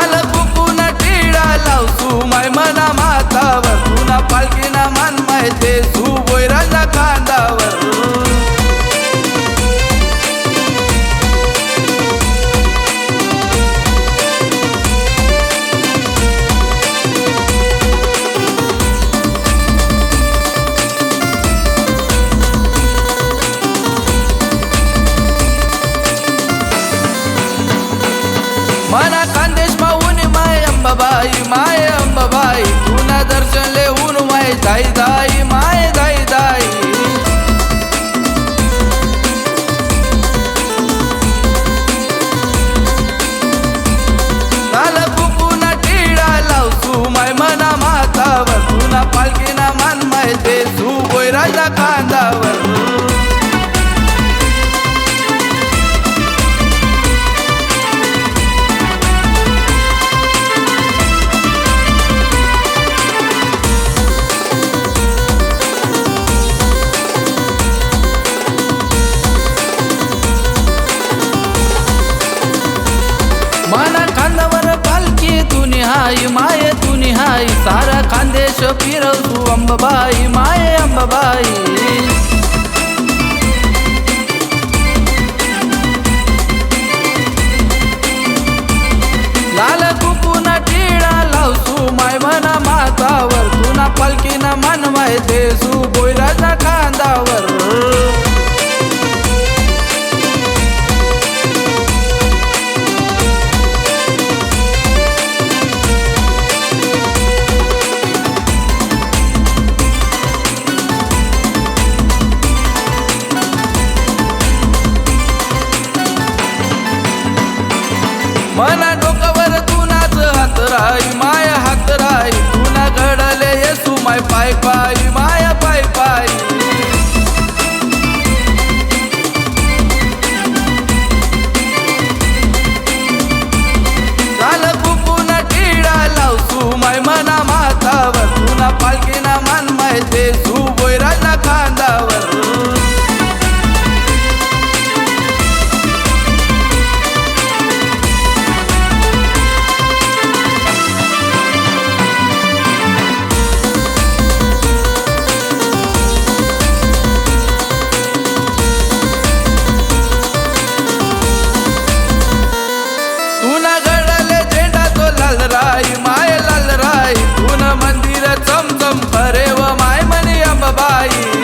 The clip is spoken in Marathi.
घाल कुंकू टिळा लावतो माय मना माता तुला पालखी মায়ে सारा खानदेश फिरवू अंबबाई माय अंबबाई. पालखीनं मानवाय देसू बोयराच्या खांदावर राई माय हात राई तुला घडले येसू माय पाय पाय. चमचम भरे व माय म्हणे अंबाई